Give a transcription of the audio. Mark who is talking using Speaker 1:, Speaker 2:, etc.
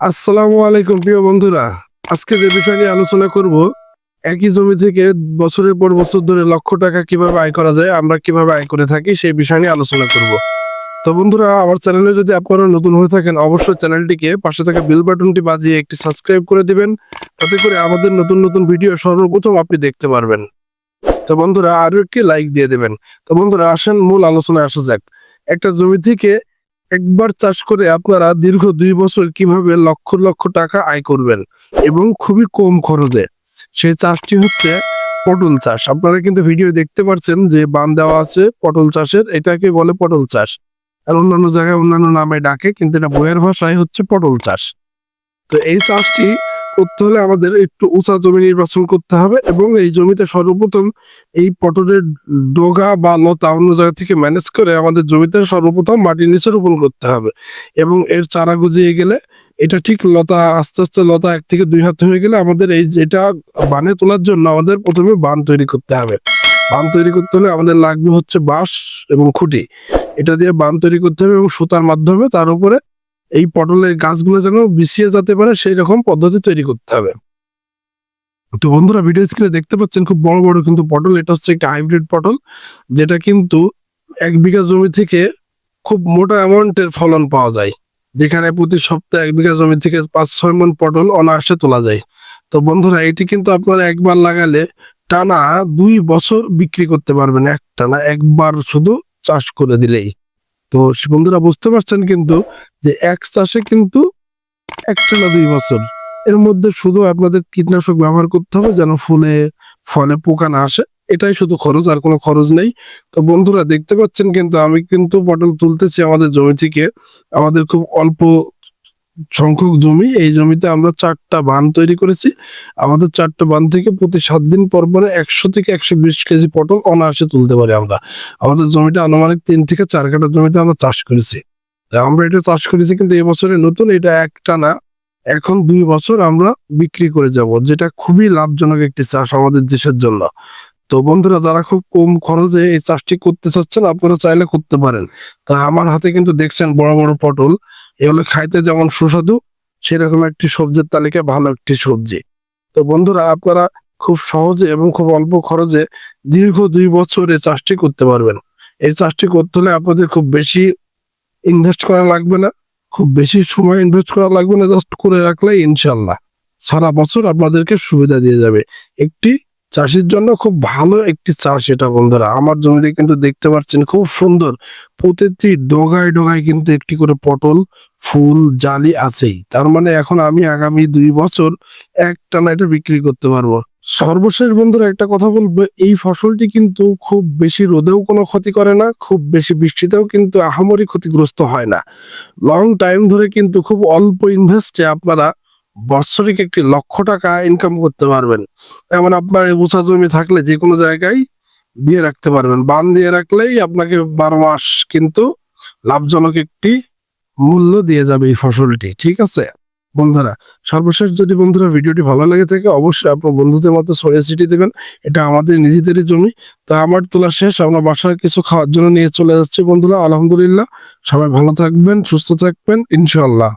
Speaker 1: আসসালামু আলাইকুম, প্রিয় বন্ধুরা। আজকে যে বিষয় নিয়ে আলোচনা করব, একই জমি থেকে বছরের পর বছর ধরে লক্ষ টাকা কীভাবে আয় করা যায়, আমরা কীভাবে আয় করে থাকি, সেই বিষয় নিয়ে আলোচনা করব। তো বন্ধুরা, আমার চ্যানেলে যদি আপনারা নতুন হয়ে থাকেন, অবশ্যই চ্যানেলটিকে পাশে থাকা বেল বাটনটি বাজিয়ে একটি সাবস্ক্রাইব করে দিবেন। তাতে করে আমাদের নতুন নতুন ভিডিও সর্বপ্রথম আপনি দেখতে পারবেন। তো বন্ধুরা আরও একটি লাইক দিয়ে দেবেন। তো বন্ধুরা, আসেন, মূল আলোচনায় আসা যাক। একটা জমি থেকে একবার চাষ করে আপনারা দীর্ঘ দুই বছর কীভাবে লক্ষ লক্ষ টাকা আয় করবেন এবং খুবই কম খরচে? সেই চাষটি হচ্ছে পটল চাষ। আপনারা কিন্তু ভিডিও দেখতে পাচ্ছেন যে বান দেওয়া আছে পটল চাষের, এটাকে বলে পটল চাষ। আর অন্যান্য জায়গায় অন্যান্য নামে ডাকে, কিন্তু এটা বইয়ের ভাষায় হচ্ছে পটল চাষ। তো এই চাষটি করতে হলে আমাদের একটু উঁচা জমি নির্বাচন করতে হবে এবং এই জমিতে সর্বপ্রথম এই পটলের ডোগা বা লতা অন্য জায়গা থেকে ম্যানেজ করে আমাদের জমিতে সর্বপ্রথম মাটির নিচে রোপণ করতে হবে এবং এর চারা গজিয়ে গেলে এটা ঠিক লতা, আস্তে আস্তে লতা এক থেকে দুই হাত হয়ে গেলে আমাদের এই যেটা বানে তোলার জন্য আমাদের প্রথমে বান তৈরি করতে হবে। বান তৈরি করতে হলে আমাদের লাগবে হচ্ছে বাঁশ এবং খুঁটি। এটা দিয়ে বান তৈরি করতে হবে এবং সুতার মাধ্যমে তার উপরে এই পটলের গাছগুলো যেন বিছিয়ে যেতে পারে, সেই রকম পদ্ধতি তৈরি করতে হবে। তো বন্ধুরা ভিডিও স্ক্রিনে দেখতে পাচ্ছেন খুব বড় বড় কিন্তু পটল। এটা হচ্ছে একটা হাইব্রিড পটল, যেটা কিন্তু এক বিঘা জমি থেকে খুব মোটা অ্যামাউন্টের ফলন পাওয়া যায়। যেখানে প্রতি সপ্তাহে এক বিঘা জমি থেকে পাঁচ, ছয় মন পটল অনায়াসে তোলা যায়। তো বন্ধুরা, এটি কিন্তু আপনারা একবার লাগালে টানা দুই বছর বিক্রি করতে পারবেন। এক টানা, একবার শুধু চাষ করে দিলেই। তো বন্ধুরা বুঝতে পারছেন কিন্তু যে এক চাষে কিন্তু একটা না দুই বছর। এর মধ্যে শুধু আপনাদের কীটনাশক ব্যবহার করতে হবে যেন ফুলে, ফলে পোকা না আসে। এটাই শুধু খরচ, আর কোনো খরচ নেই। তো বন্ধুরা দেখতে পাচ্ছেন কিন্তু আমি কিন্তু পটল তুলতেছি আমাদের জমি থেকে। আমাদের খুব অল্প সংখ্যক জমি, এই জমিতে আমরা চারটা বান তৈরি করেছি। আমাদের চারটা বান থেকে প্রতি সাত দিন পর পরে একশো থেকে একশো বিশ কেজি পটল অনায়াসে তুলতে পারি আমরা। আমাদের জমিটা আনুমানিক তিন থেকে চার কাটা জমিতে আমরা চাষ করেছি। আমরা এটা চাষ করেছি কিন্তু এবছরে নতুন, এটা একটা না, এখন দুই বছর আমরা বিক্রি করে যাব, যেটা খুবই লাভজনক একটি চাষ আমাদের দেশের জন্য। তো বন্ধুরা, যারা খুব কম খরচে এই চাষটি করতে চাচ্ছেন, আপনারা চাইলে করতে পারেন। তা আমার হাতে কিন্তু দেখছেন বড় বড় পটল। এগুলো খাইতে যেমন সুস্বাদু, সেরকম একটি সবজির তালিকায় ভালো একটি সবজি। তো বন্ধুরা, আপনারা খুব সহজে এবং খুব অল্প খরচে দীর্ঘ দুই বছর এই চাষটি করতে পারবেন। এই চাষটি করতে হলে আপনাদের খুব বেশি ইনভেস্ট করা লাগবে না, খুব বেশি সময় ইনভেস্ট করা লাগবে না জাস্ট করে রাখলে ইনশাল্লাহ সারা বছর আপনাদেরকে সুবিধা দিয়ে যাবে। একটি চাষির জন্য খুব ভালো একটি চাষ এটা বন্ধুরা। আমার জমিতে কিন্তু দেখতে পাচ্ছেন খুব সুন্দর প্রতিটি ডোগায় ডোগায় কিন্তু একটি করে পটল, ফুল, জালি আছেই। তার মানে এখন আমি আগামী দুই বছর একটানা এটা বিক্রি করতে পারব। সর্বশেষ বন্ধুরা একটা কথা বলব, এই ফসলটি কিন্তু খুব বেশি রোদেও কোনো ক্ষতি করে না, খুব বেশি বৃষ্টিতেও কিন্তু আহামরি ক্ষতিগ্রস্ত হয় না। লং টাইম ধরে কিন্তু খুব অল্প ইনভেস্টে আপনারা বাৎসরিক একটি লক্ষ টাকা ইনকাম করতে পারবেন। এমন আপনার উঁচা জমি থাকলে যে কোনো জায়গায় দিয়ে রাখতে পারবেন। বান দিয়ে রাখলেই আপনাকে বারো মাস কিন্তু লাভজনক একটি মূল্য দিয়ে যাবে এই ফসলটি। ঠিক আছে? বন্ধুরা, সর্বশেষ যদি বন্ধুরা ভিডিওটি ভালো লাগে থাকে, অবশ্যই আপনার বন্ধুদের মতো ছড়িয়ে ছিটিয়ে দেবেন। এটা আমাদের নিজেদেরই জমি, তো আমার তোলা শেষ। আমরা বাসায় কিছু খাওয়ার জন্য নিয়ে চলে যাচ্ছি বন্ধুরা। আলহামদুলিল্লাহ। সবাই ভালো থাকবেন, সুস্থ থাকবেন ইনশাল্লাহ